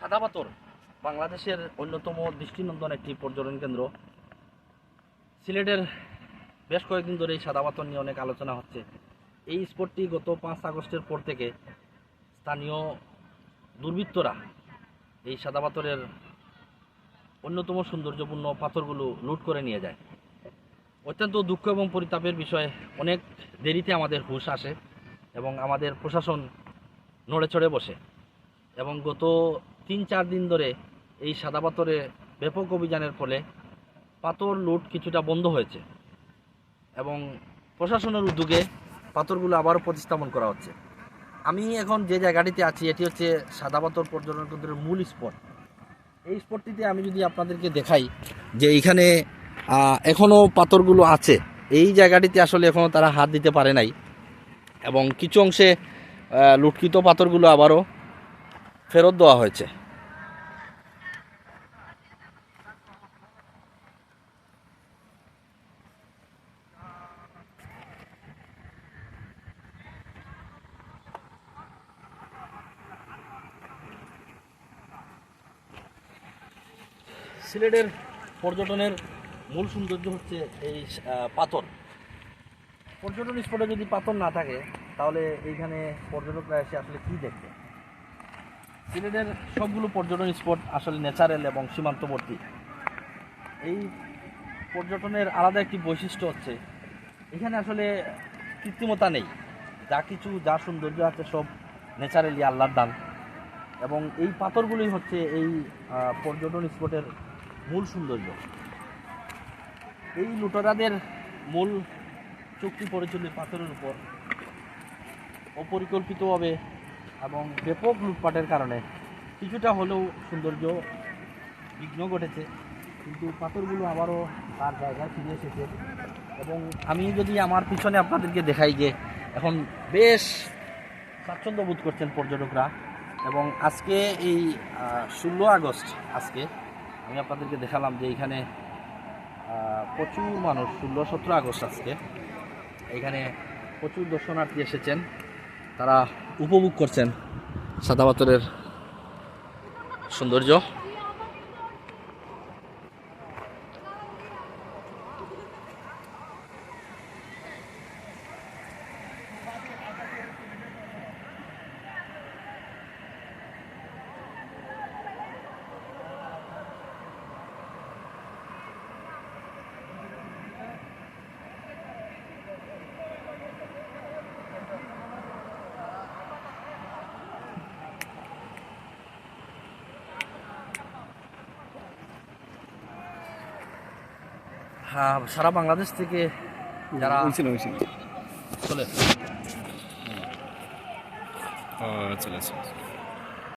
সাদা বাংলাদেশের অন্যতম দৃষ্টিনন্দন একটি পর্যটন কেন্দ্র। সিলেটের বেশ কয়েকদিন ধরে এই সাদা নিয়ে অনেক আলোচনা হচ্ছে। এই স্পটটি গত পাঁচ আগস্টের পর থেকে স্থানীয় দুর্বৃত্তরা এই সাদা পাথরের অন্যতম সৌন্দর্যপূর্ণ পাথরগুলো লুট করে নিয়ে যায়। অত্যন্ত দুঃখ এবং পরিতাপের বিষয়ে, অনেক দেরিতে আমাদের হুঁশ আসে এবং আমাদের প্রশাসন নড়ে চড়ে বসে। এবং গত তিন চার দিন ধরে এই সাদা পাথরে ব্যাপক অভিযানের ফলে পাথর লুট কিছুটা বন্ধ হয়েছে এবং প্রশাসনের উদ্যোগে পাথরগুলো আবারও প্রতিস্থাপন করা হচ্ছে। আমি এখন যে জায়গাটিতে আছি, এটি হচ্ছে সাদা পাথর পর্যটন কেন্দ্রের মূল স্পট। এই স্পটটিতে আমি যদি আপনাদেরকে দেখাই যে এইখানে এখনও পাথরগুলো আছে। এই জায়গাটিতে আসলে এখনও তারা হাত দিতে পারে নাই এবং কিছু অংশে লুটকিত পাথরগুলো আবারও ফেরত দেওয়া হয়েছে। সিলেটের পর্যটনের মূল সৌন্দর্য হচ্ছে এই পাথর। পর্যটন স্পটে যদি পাথর না থাকে, তাহলে এইখানে পর্যটকরা এসে আসলে কী দেখবে? সিলেটের সবগুলো পর্যটন স্পট আসলে ন্যাচারাল এবং সীমান্তবর্তী। এই পর্যটনের আলাদা একটি বৈশিষ্ট্য হচ্ছে, এখানে আসলে কৃত্রিমতা নেই। যা কিছু, যা সৌন্দর্য আছে সব ন্যাচারালি আল্লাহর দান। এবং এই পাথরগুলোই হচ্ছে এই পর্যটন স্পটের মূল সৌন্দর্য। এই লুটেরাদের মূল চুক্তি পড়েছিল পাথরের উপর অপরিকল্পিতভাবে এবং ব্যাপক লুটপাটের কারণে কিছুটা হলেও সৌন্দর্য বিঘ্ন ঘটেছে, কিন্তু পাথরগুলো আবারও তার জায়গায় ফিরে এসেছে। এবং আমি যদি আমার পিছনে আপনাদেরকে দেখাই যে এখন বেশ স্বাচ্ছন্দ্য বোধ করছেন পর্যটকরা। এবং আজকে এই ষোলো আগস্ট, আজকে আমি আপনাদেরকে দেখালাম যে এখানে প্রচুর মানুষ, ষোলো সতেরো আগস্ট আজকে, এখানে প্রচুর দর্শনার্থী এসেছেন। তারা উপভোগ করছেন সাদা পাথরের সৌন্দর্য। সারা বাংলাদেশ থেকে যারা চলে চলে।